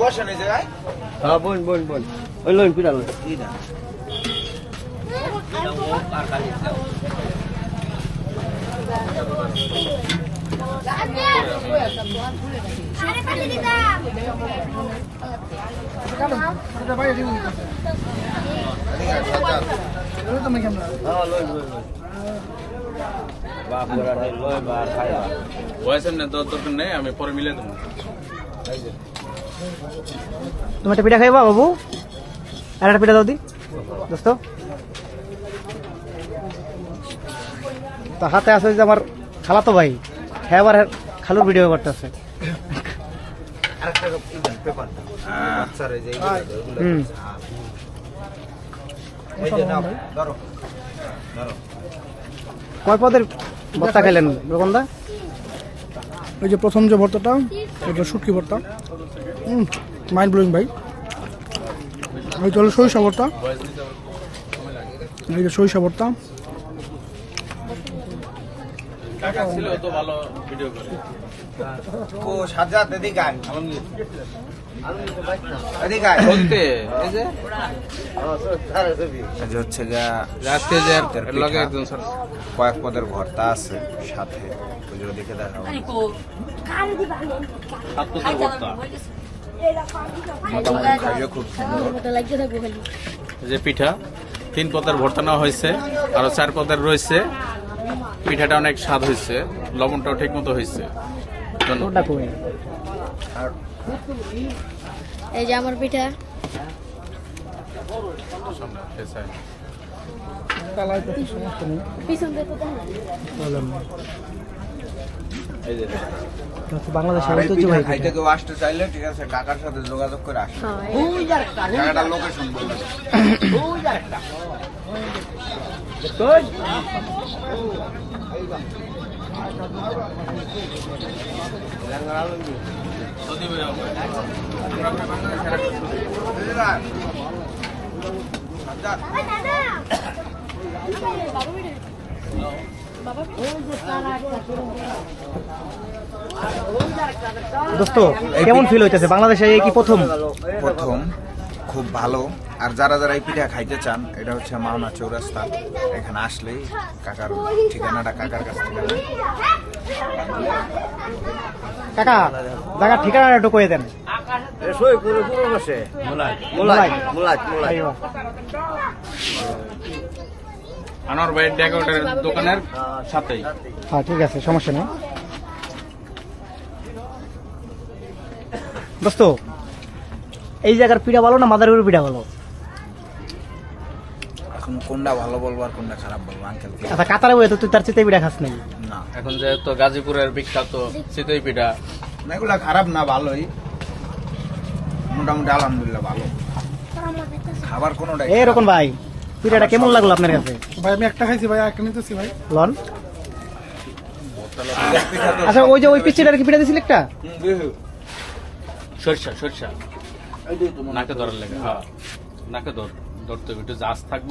বসেন এই জায়গায় হ্যাঁ বোন বোন বোন। ওই লোন পিটা লোন আমি পরে মিলে দেবো। তুমি একটা পিঠা খাইবা, বাবু? আর একটা পিঠা দাও দি। দোস্ত। তো হাতে আছে যে আমার খালাতো ভাই হ্যাঁ খালুর ভিডিও করতেছে। কয় পদের ভর্তা খাইলেন রকমদা এই যে প্রথম যে ভর্তাটা এটা শুটকি ভর্তা। মাইন্ড ব্লোয়িং ভাই। এইটা হলো সরিষা ভর্তা। এই যে সরিষা ভর্তা। ছিল তো ভালো ভিডিও করে। ও সাজাদ এদিকে আয়। কয়েক পদের ভর্তা আছে সাথে। ওই যে পিঠা তিন পদের ভর্তা নেওয়া হয়েছে আরও চার পদের রয়েছে। পিঠাটা অনেক স্বাদ হয়েছে লবণটাও ঠিক মতো হয়েছে। ওটা কই? এই যে আমার পিঠা। বাংলাদেশের ঐতিহ্যবাহী। খাইতে কেউ আসতে চাইলে ঠিক আছে কাকার সাথে যোগাযোগ করে আসে। হ্যাঁ লোকেশন বলবে দোস্ত কেমন ফিল হইতেছে? বাংলাদেশে কি প্রথম? প্রথম খুব ভালো। আর যারা যারা এই পিঠা খাইতে চান এটা হচ্ছে মাওনা চৌরাস্তা। এখানে আসলেই কাকার ঠিকানাটা কাকার কাছ থেকে। কাকা জায়গা ঠিকানা একটু কয়ে দেন। সই পুরো পুরো বসে। মোলাই। মোলাই মোলাই মোলাই আইবা। আনোয়ার ভাই ডেকোরেটের দোকানের সাথেই। হ্যাঁ ঠিক আছে সমস্যা নেই। দোস্ত এই জায়গার পিঠা ভালো না মাদারীপুর পিঠা ভালো? কোনটা ভালো বলব আর কোনটা খারাপ বলব? আঙ্কেল আচ্ছা কাতারে বই তো তুই তার চিতে পিঠা খাস নাই। না। এখন যেহেতু গাজীপুরের বিখ্যাত চিতই পিঠা। না, এগুলা খারাপ না ভালোই। মোটামুটি আলহামদুলিল্লাহ ভালো। খাবার কোনোটাই এই রকম ভাই পিঠাটা কেমন লাগল আপনার কাছে? ভাই আমি একটা খাইছি ভাই একটা নিতেছি ভাই। লন। আচ্ছা ওই যে ওই পিচিটার কি পিঠা দিছিল একটা। সরষা সরষা। নাকে ধরার লেগে হ্যাঁ। নাকে ধর ধরতে একটু জাস থাকব।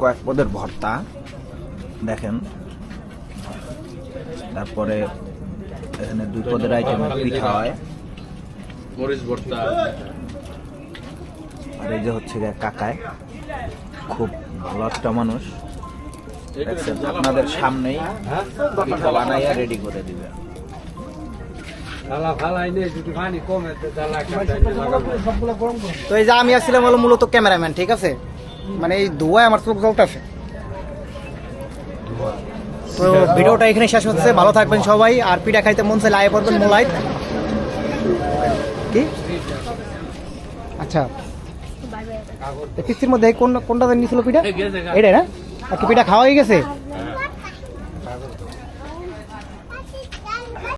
কয়েক পদের ভর্তা দেখেন। তারপরে এখানে দুই পদের আইটেমের পিঠা হয়। মরিচ ভর্তা। আর এই যে হচ্ছে গিয়ে কাকায় খুব ভালো একটা মানুষ। দেখছেন আপনাদের সামনেই পিঠা বানাইয়া রেডি করে দিবে। তো এই যে আমি আসছিলাম হলো মূলত ক্যামেরাম্যান ঠিক আছে? মানে এই ধোয়ায় আমার চোখ জ্বলতেছে। তো ভিডিওটা এখানে শেষ হচ্ছে। ভালো থাকবেন সবাই। আর পিঠা খাইতে মন চাইলে আয় পড়বেন মোলাই কি? আচ্ছা। কিস্তির মধ্যে কোন কোনটা নিয়েছিল পিঠা? এটাই না? আর কি পিঠা খাওয়া হয়ে গেছে?